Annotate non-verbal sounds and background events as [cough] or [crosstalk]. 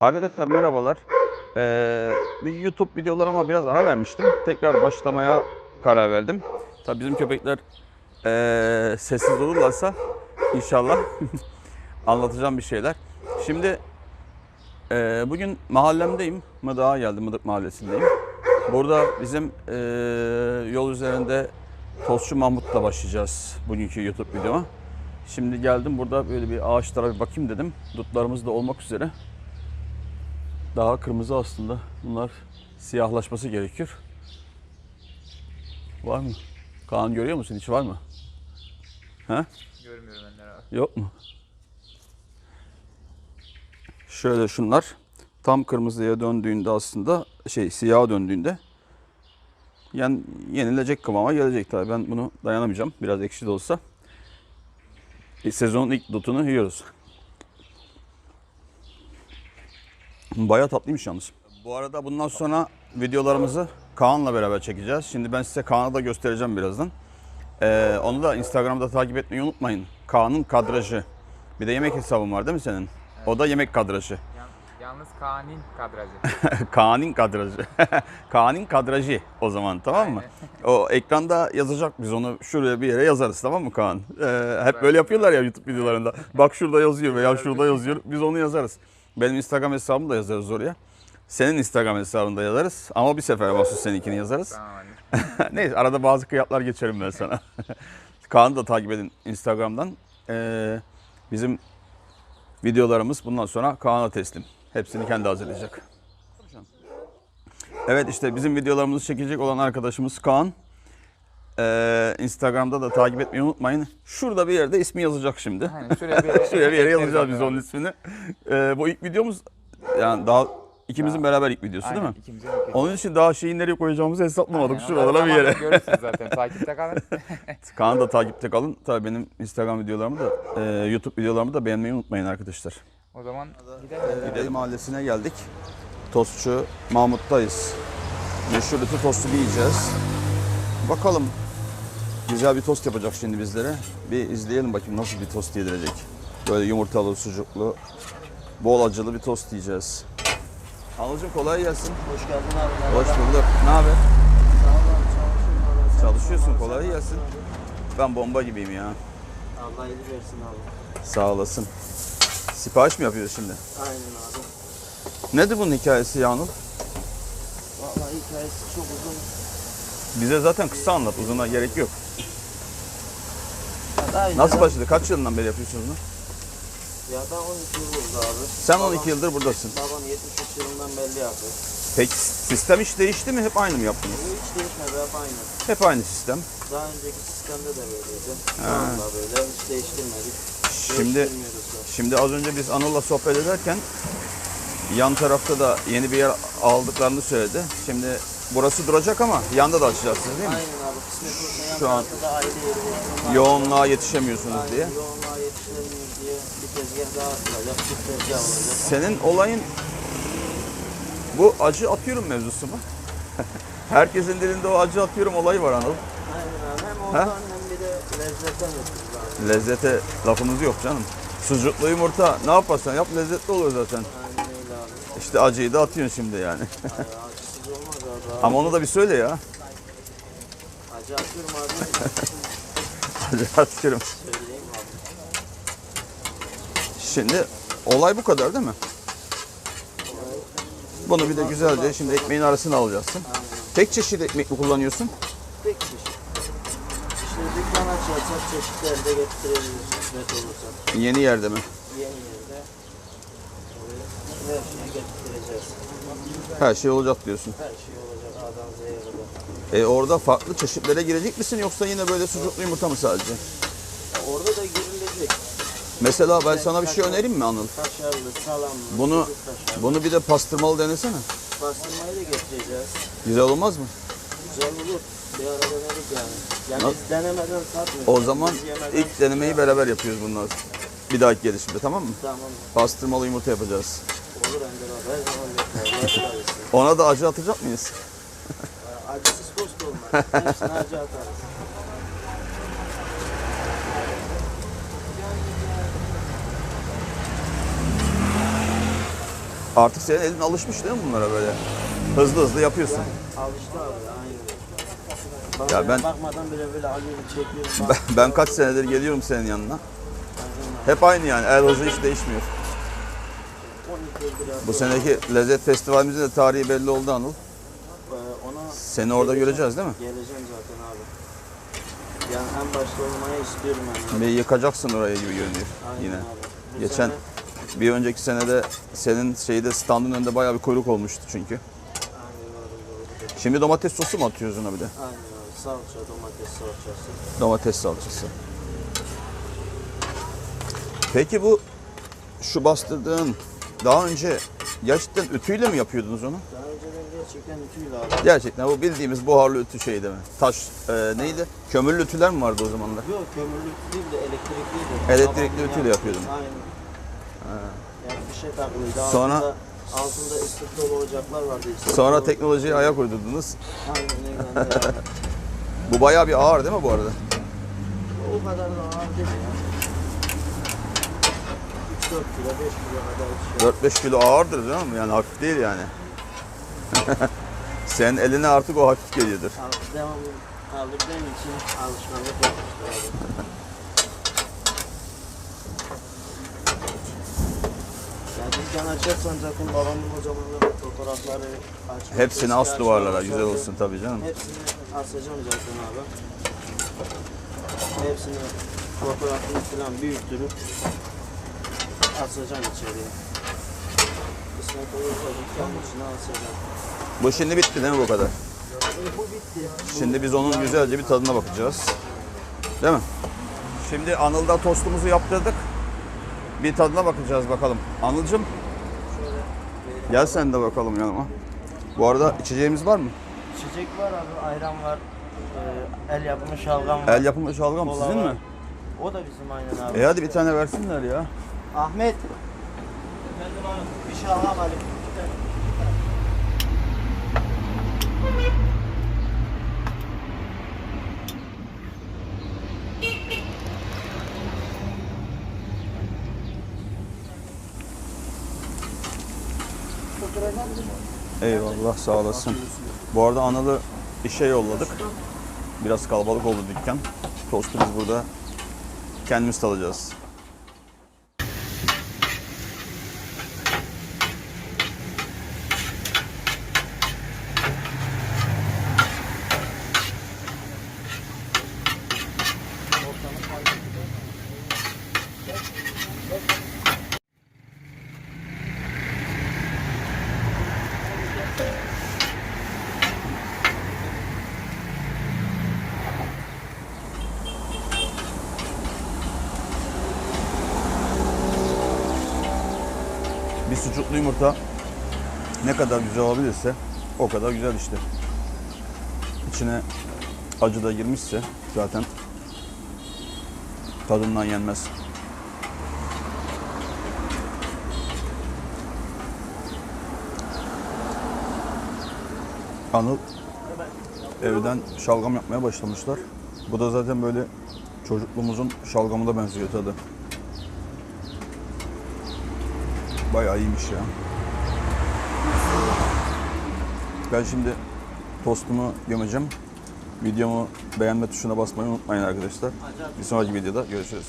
Arkadaşlar merhabalar. Ee, bir YouTube videolarıma biraz ara vermiştim. Tekrar başlamaya karar verdim. Tabii bizim köpekler ee, sessiz olurlarsa inşallah [laughs] anlatacağım bir şeyler. Şimdi ee, bugün mahallemdeyim. Mıdık'a geldim. Mıdık mahallesindeyim. Burada bizim ee, yol üzerinde Tostçu Mahmut'la başlayacağız bugünkü YouTube videoma. Şimdi geldim burada böyle bir ağaçlara bir bakayım dedim. Dutlarımız da olmak üzere. Daha kırmızı aslında. Bunlar siyahlaşması gerekiyor. Var mı? Kaan görüyor musun? Hiç var mı? He? Görmüyorum Ender abi. Yok mu? Şöyle şunlar tam kırmızıya döndüğünde aslında şey siyaha döndüğünde yani yenilecek kıvama gelecek tabii. Ben bunu dayanamayacağım. Biraz ekşi de olsa. E, sezonun ilk dutunu yiyoruz. Bayağı tatlıymış yalnız. Bu arada bundan sonra videolarımızı Kaan'la beraber çekeceğiz. Şimdi ben size Kaan'ı da göstereceğim birazdan. Ee, onu da Instagram'da takip etmeyi unutmayın. Kaan'ın kadrajı. Bir de yemek hesabım var değil mi senin? O da yemek kadrajı. Yalnız Kaan'in kadrajı. Kaan'ın kadrajı. [laughs] [laughs] Kaan'ın kadrajı o zaman tamam mı? O ekranda yazacak biz onu şuraya bir yere yazarız tamam mı Kaan? Ee, hep böyle yapıyorlar ya YouTube videolarında. Bak şurada yazıyor veya şurada yazıyor. Biz onu yazarız. Benim Instagram hesabımı da yazarız oraya. Senin Instagram hesabını da yazarız. Ama bir sefer mahsus seninkini yazarız. [laughs] Neyse arada bazı kıyaklar geçerim ben sana. [laughs] Kaan'ı da takip edin Instagram'dan. Ee, bizim videolarımız bundan sonra Kaan'a teslim. Hepsini kendi hazırlayacak. Evet işte bizim videolarımızı çekecek olan arkadaşımız Kaan. Ee, Instagram'da da takip etmeyi unutmayın. Şurada bir yerde ismi yazacak şimdi. Aynen şuraya bir yere, [laughs] Şuraya bir yere ekleriz yazacağız biz onun ismini. Ee, bu ilk videomuz yani daha ikimizin beraber ilk videosu değil Aynen, mi? ikimizin ilk Onun için daha şeyi nereye koyacağımızı hesaplamadık. Aynen, Şuralara bir yere. Görürsünüz zaten takipte kalın. [laughs] Kaan'ı da takipte kalın. Tabii benim Instagram videolarımı da, e, YouTube videolarımı da beğenmeyi unutmayın arkadaşlar. o zaman gidelim. Gidelim mahallesine geldik. Tostçu Mahmut'tayız. Meşhur tostu yiyeceğiz. Bakalım güzel bir tost yapacak şimdi bizlere. Bir izleyelim bakayım nasıl bir tost yedirecek. Böyle yumurtalı, sucuklu, bol acılı bir tost yiyeceğiz. Anılcım kolay gelsin. Hoş geldin abi. Hoş bulduk. Ne haber? Çalışıyorsun kolay gelsin. Ben bomba gibiyim ya. Allah iyilik versin abi. Sağ olasın. Sipariş mi yapıyoruz şimdi? Aynen abi. Nedir bunun hikayesi ya Anıl? Vallahi hikayesi çok uzun. Bize zaten kısa anlat, uzuna gerek yok. Daha önce Nasıl başladı? Kaç yılından beri yapıyorsunuz bunu? Ya ben 12 yıl oldu abi. Sen Babam- 12 yıldır buradasın. Babam 73 yılından belli yapıyor. Peki sistem hiç değişti mi? Hep aynı mı yaptınız? Bu hiç değişmedi hep aynı. Hep aynı sistem. Daha önceki sistemde de böyleydi. Şu anda böyle hiç değiştirmedik. Şimdi Değiştirmiyoruz da. şimdi az önce biz Anıl'la sohbet ederken yan tarafta da yeni bir yer aldıklarını söyledi. Şimdi burası duracak ama yanda da açacağız siz değil mi? Aynen abi kısmet olsa yan Şu an tarafta da ayrı yeri var. Yoğunluğa yetişemiyorsunuz Aynen, diye. Yoğunluğa yetiştirmiyoruz diye bir tezgah daha atılacak. Bir tezgah olacak. Senin olayın bu acı atıyorum mevzusu mu? [laughs] Herkesin dilinde o acı atıyorum olayı var Anıl. Aynen abi. Hem ondan hem bir de lezzetten abi. Lezzete lafımız yok canım. Sucuklu yumurta ne yaparsan yap lezzetli olur zaten. Aynen öyle abi. İşte acıyı da atıyorsun şimdi yani. Abi. [laughs] Ama onu da bir söyle ya. Acı atıyorum abi. Acı atıyorum. Söyleyeyim abi. Şimdi olay bu kadar değil mi? Bunu bir de güzelce şimdi ekmeğin arasına alacaksın. Tek çeşit ekmek mi kullanıyorsun? Tek çeşit. İşte dükkan açarsak çeşitleri de getirebiliriz. Kısmet olursa. Yeni yerde mi? Yeni yerde. Her şeyi getireceğiz. Her şey olacak diyorsun. Her şey olacak. E orada farklı çeşitlere girecek misin yoksa yine böyle sucuklu yumurta mı sadece? Ya Orada da girilecek. Mesela ben sana bir şey önereyim mi Anıl? Kaşarlı, salamlı, Bunu sucuk kaşarlı. bunu bir de pastırmalı denesene. Pastırmayı da getireceğiz. Güzel olmaz mı? Güzel olur. Bir arada denedik yani. Yani Nasıl? biz denemeden satmıyoruz. O zaman Biz yemeden ilk denemeyi beraber yapıyoruz bunlar. Bir dahaki gelişimde tamam mı? Tamam. Pastırmalı yumurta yapacağız. Olur Ender abi. Her zaman bekleriz. Ona da acı atacak mıyız? Atarız. [laughs] Artık senin elin alışmış değil mi bunlara böyle? Hızlı hızlı yapıyorsun. Alıştı abi. Bak Ya ben- bakmadan bile böyle alıyorum çekiyorum. Ben, Bak, ben kaç senedir geliyorum senin yanına. Hep aynı yani. El hızı hiç değişmiyor. 12 yıldır yapıyorum. Bu seneki lezzet festivalimizin de tarihi belli oldu Anıl. Seni orada göreceğiz değil mi? geleceğim zaten abi. Yani en başta olmayı istiyorum yani. Bir yıkacaksın orayı gibi görünüyor Aynen yine. abi. Bu Geçen sene- bir önceki senede senin şeyde standın önünde bayağı bir kuyruk olmuştu çünkü. Aynen abi, doğru. Şimdi domates sosu mu atıyoruz ona bir de? Aynen abi. Salça, domates salçası. Domates salçası. Peki bu şu bastırdığın daha önce gerçekten ütüyle mi yapıyordunuz onu? Daha önceden gerçekten ütüydü abi. Gerçekten bu bildiğimiz buharlı ütü şey değil mi? Taş e, neydi? Kömürlü ütüler mi vardı o zamanlar? Yok kömürlü ütü değil de elektrikliydi. Elektrikli Babamın ütüyle yapıyordun. Aynen. Yani bir şey takılıydı. Sonra- altında, altında ıslık dolu ocaklar vardı. ıslık Sonra teknolojiye ayak uydurdunuz. Aynen öyle. [laughs] Bu bayağı bir ağır değil mi bu arada? o kadar da ağır değil ya. 3-4 kilo, 5 kilo kadar bir şey. 4-5 kilo ağırdır değil mi? Yani hafif değil yani. [laughs] Senin eline artık o hafif geliyordur. Devamlı aldırdığım için alışkanlık yapmışlar abi. Ya dükkan açarsan zaten babamın o zamanlar fotoğrafları açmak, Hepsini as duvarlara güzel olsun tabii canım. Hepsini asacağım zaten abi. Hepsini fotoğrafını falan büyüttürüp asacağım içeriye. Kısmet olursa dükkanın içine asacağım. Bu şimdi bitti değil mi bu kadar? Bu bitti. Şimdi biz onun güzelce bir tadına bakacağız. Değil mi? Şimdi Anıl'da tostumuzu yaptırdık. Bir tadına bakacağız bakalım. Anıl'cım gel sen de bakalım yanıma. Bu arada içeceğimiz var mı? İçecek var abi, ayran var, e, el yapımı şalgam var. El yapımı şalgam kola sizin var. mi? O da bizim aynen abi. E hadi bir tane versinler ya. Ahmet. Bir şalgam alayım. Eyvallah sağ olasın. Bu arada Anıl'ı işe yolladık. Biraz kalabalık oldu dükkan. Tostu biz burada kendimiz alacağız. Bir sucuklu yumurta ne kadar güzel olabilirse o kadar güzel işte. İçine acı da girmişse zaten tadından yenmez. Anıl evden şalgam yapmaya başlamışlar. Bu da zaten böyle çocukluğumuzun şalgamına benziyor tadı. Bayağı iyiymiş ya. Ben şimdi tostumu gömeceğim. Videomu beğenme tuşuna basmayı unutmayın arkadaşlar. Bir sonraki videoda görüşürüz.